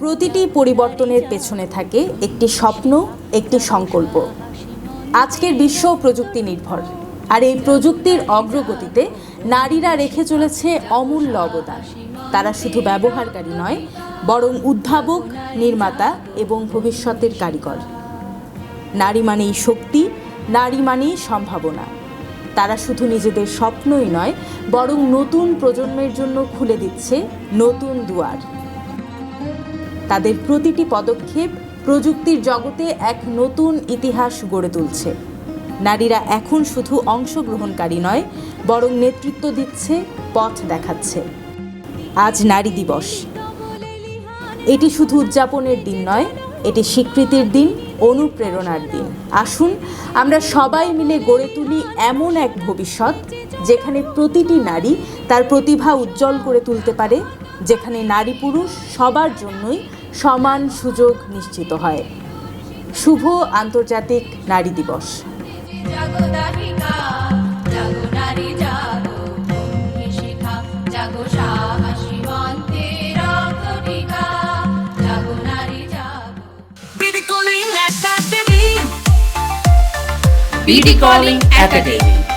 প্রতিটি পরিবর্তনের পেছনে থাকে একটি স্বপ্ন, একটি সংকল্প। আজকের বিশ্ব প্রযুক্তি নির্ভর, আর এই প্রযুক্তির অগ্রগতিতে নারীরা রেখে চলেছে অমূল্য অবদান। তারা শুধু ব্যবহারকারী নয়, বরং উদ্ভাবক, নির্মাতা এবং ভবিষ্যতের কারিগর। নারী মানেই শক্তি, নারী মানেই সম্ভাবনা। তারা শুধু নিজেদের স্বপ্নই নয়, বরং নতুন প্রজন্মের জন্য খুলে দিচ্ছে নতুন দুয়ার। তাদের প্রতিটি পদক্ষেপ প্রযুক্তির জগতে এক নতুন ইতিহাস গড়ে তুলছে। নারীরা এখন শুধু অংশগ্রহণকারী নয়, বরং নেতৃত্ব দিচ্ছে, পথ দেখাচ্ছে। আজ নারী দিবস। এটি শুধু উদযাপনের দিন নয়, এটি স্বীকৃতির দিন, অনুপ্রেরণার দিন। আসুন, আমরা সবাই মিলে গড়ে তুলি এমন এক ভবিষ্যৎ, যেখানে প্রতিটি নারী তার প্রতিভা উজ্জ্বল করে তুলতে পারে, যেখানে নারী পুরুষ সবার জন্যই সমান সুযোগ নিশ্চিত হয় শুভ আন্তর্জাতিক নারী দিবস জাগো দাহিকা জাগো নারী জাগো ভূমি শিখা জাগো সাহসী মন্ত্রে রক্ত টিকা জাগো নারী জাগো BD Calling Academy. BD Calling Academy.